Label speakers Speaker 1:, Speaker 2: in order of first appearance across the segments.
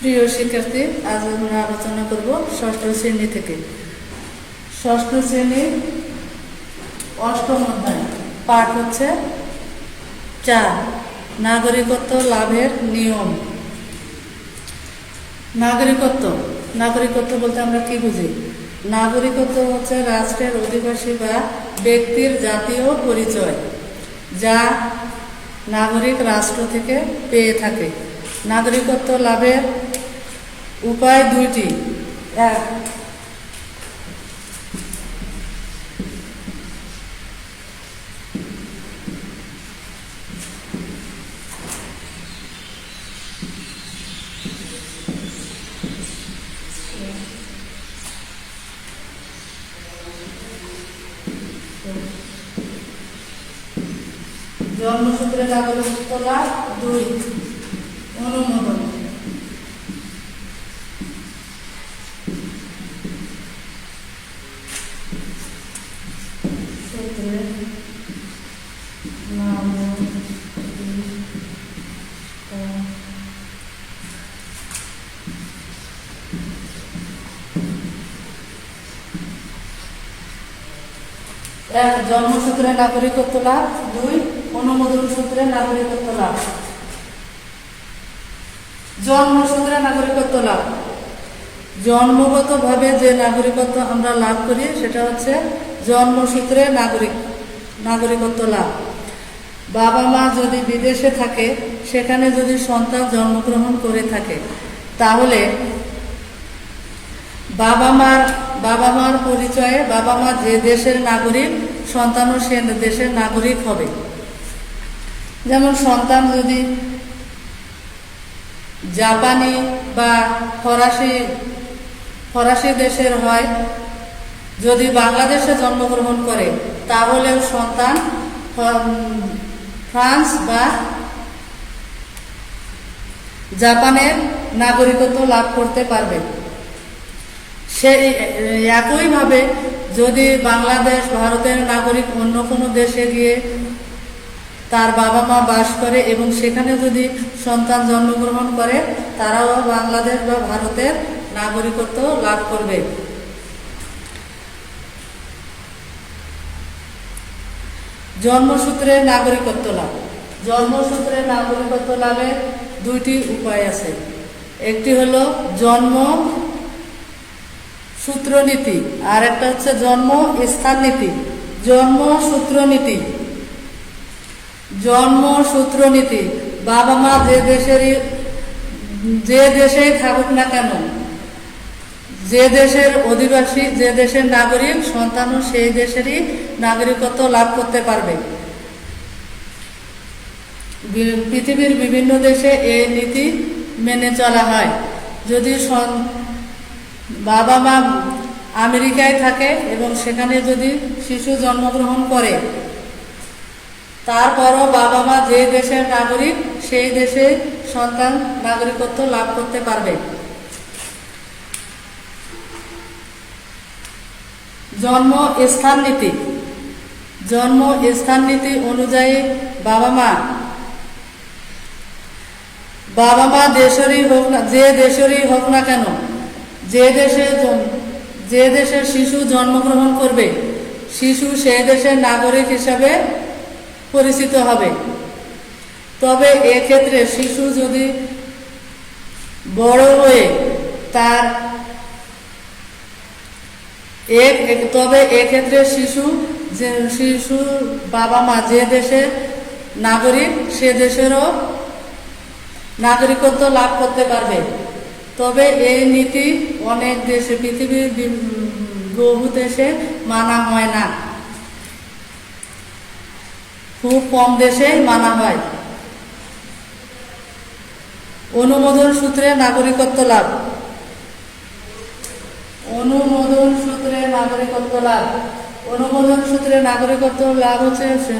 Speaker 1: প্রিয় শিক্ষার্থী, আজ আমরা আলোচনা করব ষষ্ঠ শ্রেণি থেকে। ষষ্ঠ শ্রেণি অষ্টম অধ্যায়। পাঠ হচ্ছে চার, নাগরিকত্ব লাভের নিয়ম। নাগরিকত্ব নাগরিকত্ব বলতে আমরা কি বুঝি? নাগরিকত্ব হচ্ছে রাষ্ট্রের অধিবাসী বা ব্যক্তির জাতীয় পরিচয়, যা নাগরিক রাষ্ট্র থেকে পেয়ে থাকে। নাগরিকত্ব লাভের উপায় দুইটি। এক। জন্মসূত্রে নাগরিকত্ব লাভ দুই। অনুমোদন। এক জন্মসূত্রে নাগরিকত্ব লাভ, দুই, অনুমোদন সূত্রে নাগরিকত্ব লাভ। জন্মসূত্রে নাগরিকত্ব লাভ। জন্মগতভাবে যে নাগরিকত্ব আমরা লাভ করি, সেটা হচ্ছে জন্মসূত্রে নাগরিক, নাগরিকত্ব লাভ। বাবা মা যদি বিদেশে থাকে, সেখানে যদি সন্তান জন্মগ্রহণ করে থাকে, তাহলে বাবা মার বাবা মার পরিচয়ে বাবা মা যে দেশের নাগরিক, সন্তানও সে দেশের নাগরিক হবে। যেমন সন্তান যদি জাপানি বা ফরাসি ফরাসি দেশের হয়, যদি বাংলাদেশে জন্মগ্রহণ করে, তাহলেও সন্তান ফ্রান্স বা জাপানের নাগরিকত্ব লাভ করতে পারবে। সেই একইভাবে যদি বাংলাদেশ ভারতের নাগরিক অন্য কোনো দেশে গিয়ে তার বাবা মা বাস করে এবং সেখানে যদি সন্তান জন্মগ্রহণ করে, তারাও বাংলাদেশ বা ভারতের নাগরিকত্ব লাভ করবে। জন্মসূত্রে নাগরিকত্ব লাভ। জন্মসূত্রে নাগরিকত্ব লাভের দুইটি উপায় আছে। একটি হলো জন্ম সূত্রনীতি। আর একটা হচ্ছে জন্ম স্থান নীতি জন্ম সূত্রনীতি। জন্ম সূত্রনীতি। বাবা মা যে দেশেরই, যে দেশেই থাকুক না কেন, যে দেশের অধিবাসী, যে দেশের নাগরিক, সন্তানও সেই দেশেরই নাগরিকত্ব লাভ করতে পারবে। পৃথিবীর বিভিন্ন দেশে এই নীতি মেনে চলা হয়। যদি বাবা মা আমেরিকায় থাকে এবং সেখানে যদি শিশু জন্মগ্রহণ করে, তারপরও বাবা মা যে দেশের নাগরিক, সেই দেশে সন্তান নাগরিকত্ব লাভ করতে পারবে। জন্ম স্থান নীতি। জন্ম স্থান নীতি অনুযায়ী বাবা মা বাবা মা দেশেরই হোক না, যে দেশেরই হোক না কেন যে দেশে যে দেশের শিশু জন্মগ্রহণ করবে, শিশু সে দেশের নাগরিক হিসাবে পরিচিত হবে। তবে এক্ষেত্রে শিশু যদি বড় হয়ে তার এক- তবে এক্ষেত্রে শিশু যে, শিশু বাবা মা যে দেশের নাগরিক, সে দেশেরও নাগরিকত্ব লাভ করতে পারবে। তবে এই নীতি অনেক দেশে, পৃথিবীর বহু দেশে মানা হয় না। খুব কম দেশে মানা হয়। অনুমোদন সূত্রে নাগরিকত্ব লাভ। অনুমোদন সূত্রে নাগরিকত্ব লাভ। অনুমোদন সূত্রে নাগরিকত্ব লাভ হচ্ছে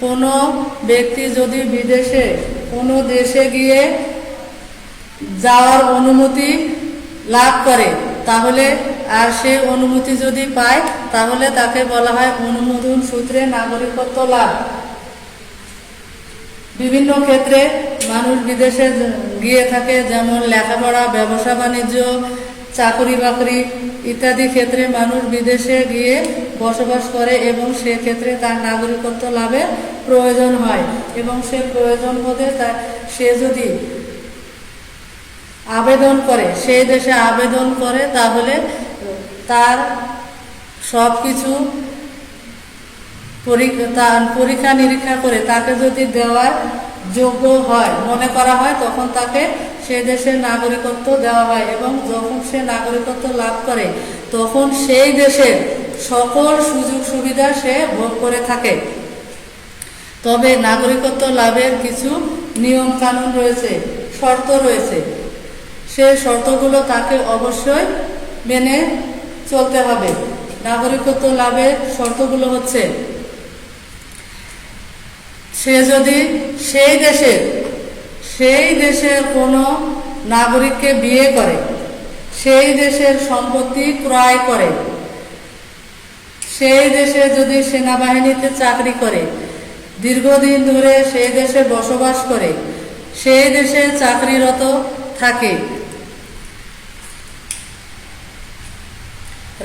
Speaker 1: কোনো ব্যক্তি যদি বিদেশে, কোনো দেশে গিয়ে যাওয়ার অনুমতি লাভ করে, তাহলে আর সে অনুমতি যদি পায়, তাহলে তাকে বলা হয় অনুমোদন সূত্রে নাগরিকত্ব লাভ। বিভিন্ন ক্ষেত্রে মানুষ বিদেশে গিয়ে থাকে, যেমন লেখাপড়া, ব্যবসা, বাণিজ্য, চাকরি বাকরি ইত্যাদি ক্ষেত্রে মানুষ বিদেশে গিয়ে বসবাস করে এবং সেক্ষেত্রে তার নাগরিকত্ব লাভের প্রয়োজন হয় এবং সে প্রয়োজন বোধে তার সে যদি আবেদন করে সেই দেশে আবেদন করে তাহলে তার সব কিছু পরীক্ষা নিরীক্ষা করে তাকে যদি দেওয়ার যোগ্য হয়, মনে করা হয়, তখন তাকে সে দেশের নাগরিকত্ব দেওয়া হয় এবং যখন সে নাগরিকত্ব লাভ করে, তখন সেই দেশের সকল সুযোগ সুবিধা সে ভোগ করে থাকে। তবে নাগরিকত্ব লাভের কিছু নিয়ম কানুন রয়েছে, শর্ত রয়েছে। সেই শর্তগুলো তাকে অবশ্যই মেনে চলতে হবে। নাগরিকত্ব লাভের শর্তগুলো হচ্ছে, সে যদি সেই দেশের সেই দেশের কোনো নাগরিককে বিয়ে করে, সেই দেশের সম্পত্তি ক্রয় করে, সেই দেশে যদি সেনাবাহিনীতে চাকরি করে, দীর্ঘদিন ধরে সেই দেশে বসবাস করে, সেই দেশে চাকরিরত থাকে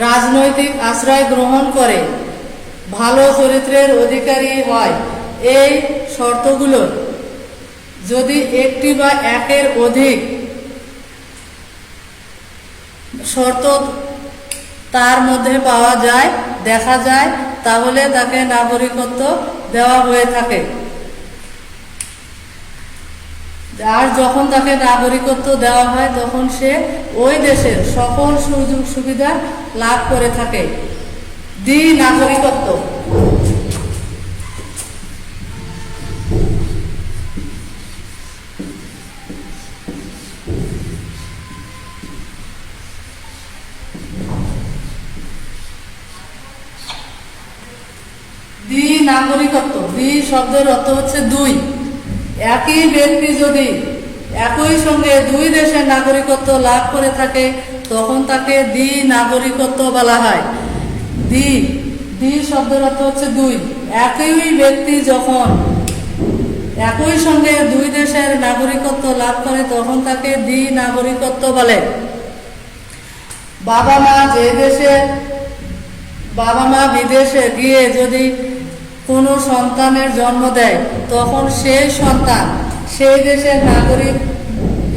Speaker 1: রাজনৈতিক আশ্রয় গ্রহণ করে, ভালো চরিত্রের অধিকারী হয়, এই শর্তগুলো যদি একটি বা একের অধিক শর্ত তার মধ্যে পাওয়া যায়, দেখা যায়, তাহলে তাকে নাগরিকত্ব দেওয়া হয়ে থাকে। আর যখন তাকে নাগরিকত্ব দেওয়া হয়, তখন সে ওই দেশের সকল সুযোগ সুবিধা লাভ করে থাকে। দ্বি নাগরিকত্ব দ্বি নাগরিকত্ব দ্বি শব্দের অর্থ হচ্ছে দুই। একই ব্যক্তি যদি একই সঙ্গে দুই দেশের নাগরিকত্ব লাভ করে থাকে, তখন তাকে দ্বি নাগরিকত্ব বলা হয়। দ্বি দ্বি শব্দের অর্থ হচ্ছে দুই। একই ব্যক্তি যখন একই সঙ্গে দুই দেশের নাগরিকত্ব লাভ করে, তখন তাকে দ্বি নাগরিকত্ব বলে। বাবা মা যে দেশে, বাবা মা বিদেশে গিয়ে যদি কোনো সন্তানের জন্ম দেয়, তখন সেই সন্তান সেই দেশের নাগরিক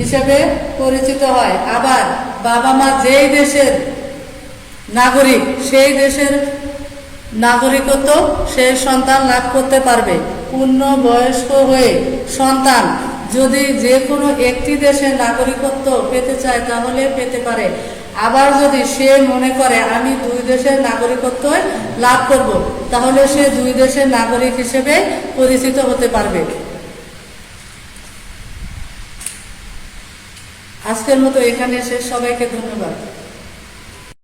Speaker 1: হিসেবে পরিচিত হয়। আবার বাবা মা যেই দেশের নাগরিক, সেই দেশের নাগরিকত্ব সেই সন্তান লাভ করতে পারবে। পূর্ণ বয়স্ক হয়ে সন্তান যদি যে কোনো একটি দেশের নাগরিকত্ব পেতে চায়, তাহলে পেতে পারে। আবার যদি সে মনে করে, আমি দুই দেশের নাগরিকত্ব লাভ করব। তাহলে সে দুই দেশের নাগরিক হিসেবে পরিচিত হতে পারবে। আজকের মতো এখানে শেষ। সবাইকে ধন্যবাদ।